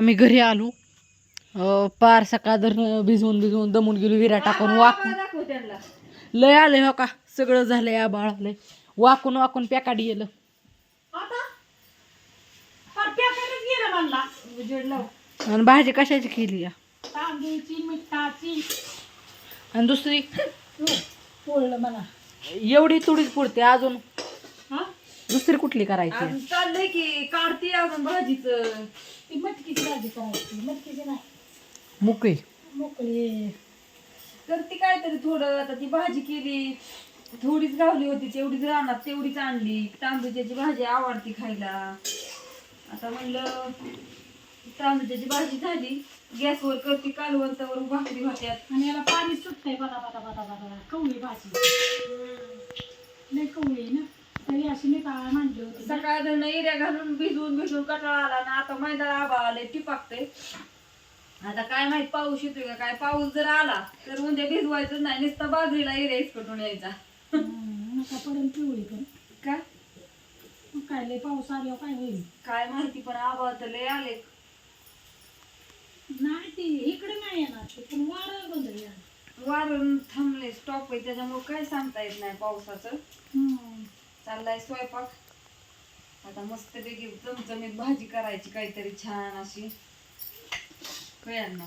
आम्ही घरी आलो. पार सकाळ दर भिजवून भिजवून दमून गेलो विरा टाकून वाकून. लय आलंय हो का? सगळं झालंय आबाळ आलंय. वाकून वाकून पॅकाडी गेलं. आणि भाजी कशाची केली या? आणि दुसरी? एवढी तुडीच पुरते अजून. हा? दुसरी कुठली करायची? अजून चाललंय की काढते अजून भाजीच. ती मटकीची भाजी करायची. मटकीची नाही. मुकळी. मोकळी. तर ती काहीतरी थोडं. आता ती भाजी केली. थोडीच गावली होती. तेवढीच राहणार तेवढीच आणली. तांदूळची भाजी आवडती खायला. आता म्हणलं तांदूळची भाजी झाली. गॅसवर करते. कालवंतावर भाकरी होत्यात आणि याला पाणी सुटतंय बदा बदा बदा बदा कवळी भाजी. लय कवळी ना? तरी अशी मी होती. सकाळ एरिया घालून भिजवून भिजवून कटाळा आला ना आता मैदान आबा आले टिपाकते आता काय माहीत पाऊस येतोय का काय पाऊस जर आला तर उद्या भिजवायचं नाही नुसतं बाजरीला एरिया इसकटून यायचा. हम्म, नका पडेल पिवळी पण. का? मग काय लय पाऊस आल्यावर काय होईल? काय माहिती पण आबा तर लय आले. नाही ती इकडे नाही येणार ते पण वारं बंद येणार वारून थांबले स्टॉप आहे त्याच्यामुळे काय सांगता येत नाही पावसाचं. हम्म. चाललाय स्वयंपाक. आता मस्तपैकी चमचमीत भाजी करायची काहीतरी छान अशी. कळ्यांना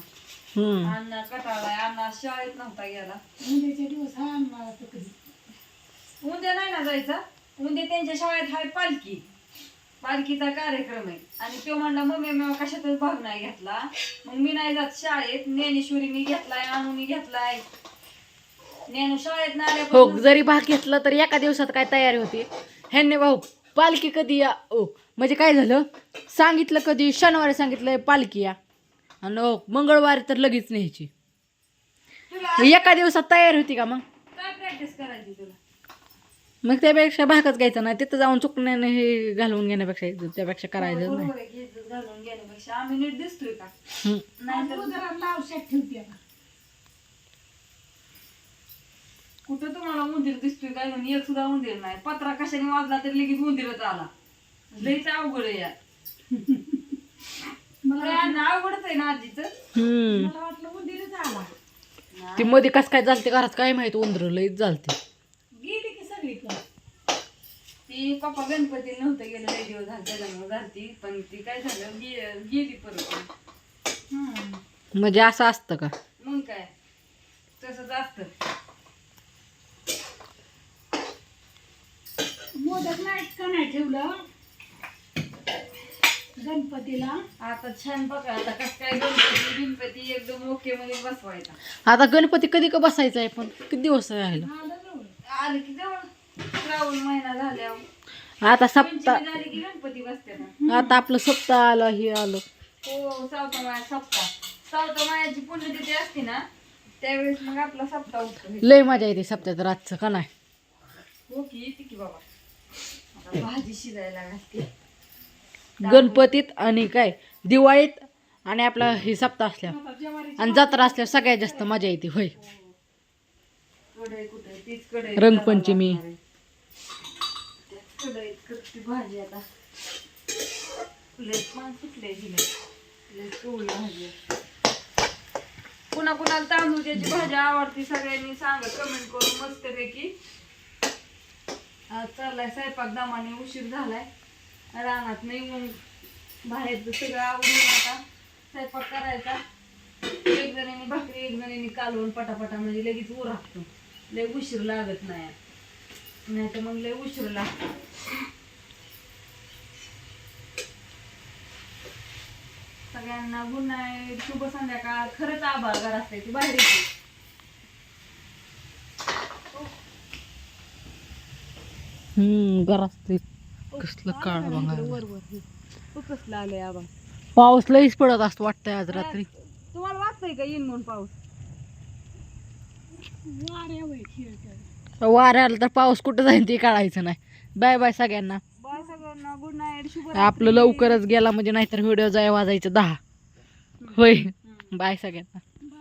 अण्णा कटाळाय अण्णा शाळेत नव्हता गेला. उद्याचे दिवस हा कधी? उद्या नाही ना जायचा? उद्या त्यांच्या शाळेत हाय पालखी. पालखीचा कार्यक्रम आहे. आणि तो म्हणला मम्मी मी कशातच भाग नाही घेतला. मग मी नाही जात शाळेत. ज्ञानेश्वरीने घेतलाय अनुनी घेतलाय. शाळेत हो आल्यापासून जरी भाग घेतला तरी एका दिवसात काय तयारी होती. ह्यांनी भाऊ पालखी कधी या ओ म्हणजे काय झालं? सांगितलं कधी शनिवारी सांगितलं पालखी या. आणि ओ, मंगळवारी तर लगेच न्यायची. तुला एका दिवसात तयारी होती का मग? काय प्रॅक्टिस करायची तुला? मग त्यापेक्षा भागच घ्यायचा नाही तिथं जाऊन चुकण्याने हे घालवून घेण्यापेक्षा त्यापेक्षा करायचं नाही. बरोबर आहे, घे घालून घेण्यापेक्षा. आम्ही नीट दिसतोय का? ठेवते आता. कुठं तुम्हाला उंदीर दिसतोय काय म्हणून एक सुद्धा उंदीर नाही. पत्रा कशाने वाजला तरी लगेच उंदीरच आला. लईच अवघड आहे यार. अवघडच आहे ना आजीचं. हम्म. मला वाटलं उंदीरच आला. ती मध्ये कस काय चालते घरात काय माहीत उंदर लईच चालते गेली की सगळी ती पप्पा गणपती नव्हतं गेलं लई दिवस झाले त्याच्यामुळे घालती पण ती काय झालं गे- गेली परत. म्हणजे असं असतं का? मग काय? तसंच असतं. मोदक नाही का नाही ठेवलं. गणपतीला. आता छान बघा आता कसं काय गणपती गणपती एकदम ओके मध्ये बसवायचा. आता गणपती कधी का बसायचा आहे पण? किती दिवस राहिलं? आलं जवळ. आलं की जवळ. श्रावण महिना झाल्यावर. आता सप्ताह पंचमी झाली की गणपती बसते ना. आता आपलं सप्ताह आलं हे आलं. हो सावता माया सप्ताह सावता मायाची पुण्यतिथी असते ना त्यावेळेस मग आपला सप्ताह उठतो. लय मजा येते सप्त्यात रातचं का नाही? हो की येते की बाबा. भाजी शिजायला घालते गणपतीत आणि काय दिवाळीत आणि आपला हे सप्ताह असल्या आणि जत्रा असल्यावर सगळ्यात जास्त मजा येते होय रंगपंचमी. भाजी आता. कुणा कुणाला तांदूळची भाजी आवडते सगळ्यांनी सांगा कमेंट करून मस्तपैकी आज चाललाय स्वयंपाक दमाने उशीर झालाय. रानात नाही मग बाहेरचं सगळं आवडून आता स्वयंपाक करायचा. एक जणीने भाकरी एक जणीने कालवून पटापटा म्हणजे लगेच उरागतो लय उशीर लागत नाही. नाही तर मग लय उशीर लागतो. सगळ्यांना गुन्हा शुभ संध्याकाळ. खरंच आभार घर असते ती बाहेर हम्म घरात ते कसलं काळ बघा. कसलं आलंय आबा पाऊस लईच पडत असतो वाटतंय आज रात्री. तुम्हाला वाटतंय का येईन म्हणून पाऊस? वाऱ्याला तर पाऊस कुठं जाईल ते काढायचं नाही. बाय बाय सगळ्यांना. बाय सगळ्यांना. गुड नाईट शुभ आपलं लवकरच गेला म्हणजे नाहीतर व्हिडिओ जाय वाजायचं दहा. होय. बाय सगळ्यांना.